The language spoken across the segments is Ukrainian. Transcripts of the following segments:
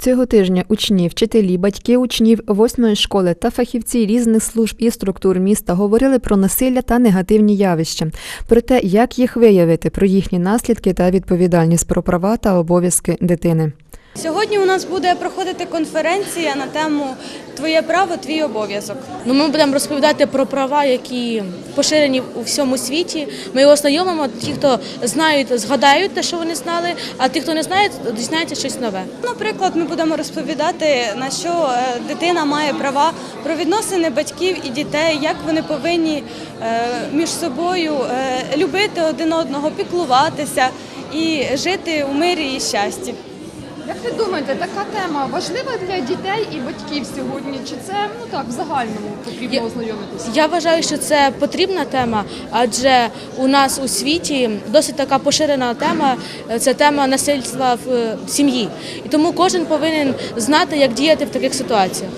Цього тижня учні, вчителі, батьки учнів восьмої школи та фахівці різних служб і структур міста говорили про насилля та негативні явища, про те, як їх виявити, про їхні наслідки та відповідальність про права та обов'язки дитини. Сьогодні у нас буде проходити конференція на тему Твоє право, твій обов'язок. Ну, ми будемо розповідати про права, які поширені у всьому світі. Ми його знайомимо. Ті, хто знають, згадають те, що вони знали, а ті, хто не знає, дізнаються щось нове. Наприклад, ми будемо розповідати, на що е, дитина має права про відносини батьків і дітей, як вони повинні е, між собою е, любити один одного, піклуватися і жити у мирі і щасті. Як ви думаєте, така тема важлива для дітей і батьків сьогодні? Чи це ну так в загальному потрібно ознайомитися? Я вважаю, що це потрібна тема, адже у нас у світі досить така поширена тема це тема насильства в е, сім'ї. І тому кожен повинен знати, як діяти в таких ситуаціях.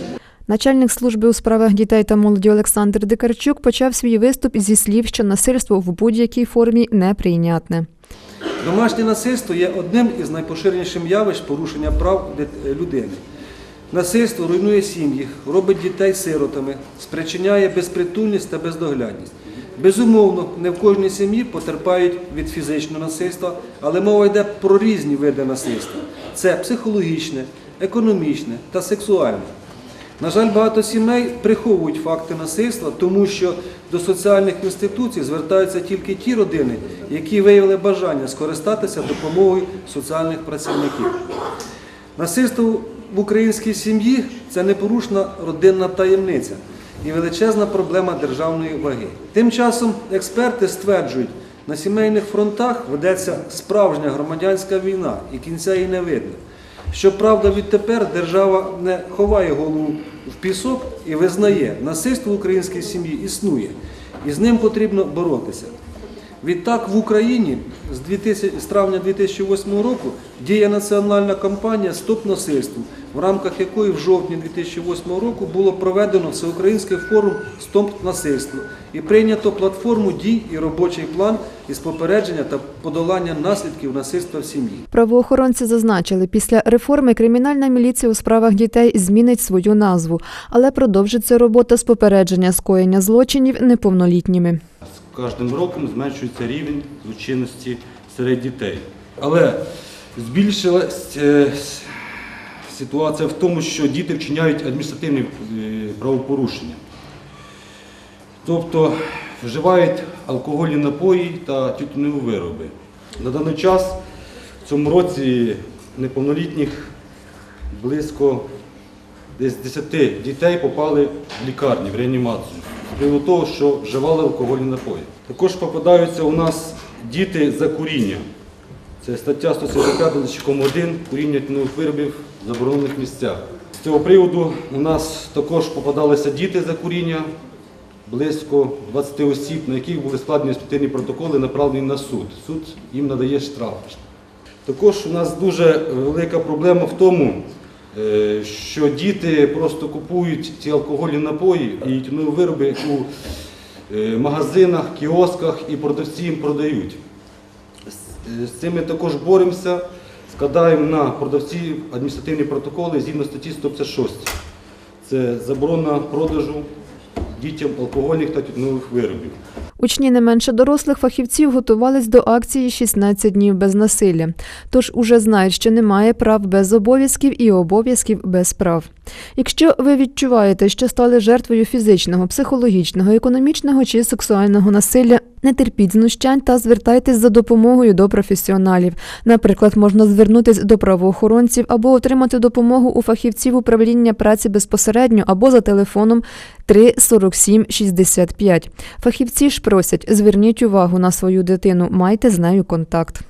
Начальник служби у справах дітей та молоді Олександр Дикарчук почав свій виступ зі слів, що насильство в будь-якій формі неприйнятне. Домашнє насильство є одним із найпоширеніших явищ порушення прав людини. Насильство руйнує сім'ї, робить дітей сиротами, спричиняє безпритульність та бездоглядність. Безумовно, не в кожній сім'ї потерпають від фізичного насильства, але мова йде про різні види насильства: це психологічне, економічне та сексуальне. На жаль, багато сімей приховують факти насильства, тому що до соціальних інституцій звертаються тільки ті родини, які виявили бажання скористатися допомогою соціальних працівників. Насильство в українській сім'ї це непорушна родинна таємниця і величезна проблема державної ваги. Тим часом експерти стверджують, на сімейних фронтах ведеться справжня громадянська війна і кінця їй не видно. Щоправда, відтепер держава не ховає голову в пісок і визнає, насильство в українській сім'ї існує, і з ним потрібно боротися. Відтак в Україні з 2000 з травня 2008 року діє національна кампанія Стоп насильству, в рамках якої в жовтні 2008 року було проведено всеукраїнський форум Стоп насильству і прийнято платформу дій і робочий план із попередження та подолання наслідків насильства в сім'ї. Правоохоронці зазначили, після реформи кримінальна міліція у справах дітей змінить свою назву, але продовжиться робота з попередження скоєння злочинів неповнолітніми. Кожним роком зменшується рівень злочинності серед дітей. Але збільшилась е, ситуація в тому, що діти вчиняють адміністративні е, правопорушення. Тобто вживають алкогольні напої та тютюнові вироби. На даний час в цьому році неповнолітніх близько десь 10 дітей попали в лікарні, в реанімацію. З приводу того, що вживали алкогольні напої. Також попадаються у нас діти за куріння. Це стаття 175 зачеком 1 куріння тютюнових виробів в заборонених місцях. З цього приводу у нас також попадалися діти за куріння, близько 20 осіб, на яких були складені адміністративні протоколи, направлені на суд. Суд їм надає штраф. Також у нас дуже велика проблема в тому, що діти просто купують ці алкогольні напої і тютюнові вироби у е, магазинах, кіосках і продавці їм продають. З- З цим ми також боремося, складаємо на продавців адміністративні протоколи згідно статті 156. Це заборона продажу дітям алкогольних та тютюнових виробів. Учні не менше дорослих фахівців готувались до акції «16 днів без насилля. Тож уже знають, що немає прав без обов'язків і обов'язків без прав. Якщо ви відчуваєте, що стали жертвою фізичного, психологічного, економічного чи сексуального насилля, не терпіть знущань та звертайтесь за допомогою до професіоналів. Наприклад, можна звернутися до правоохоронців або отримати допомогу у фахівців управління праці безпосередньо або за телефоном 3 47 65. Фахівці ж просять, зверніть увагу на свою дитину, майте з нею контакт.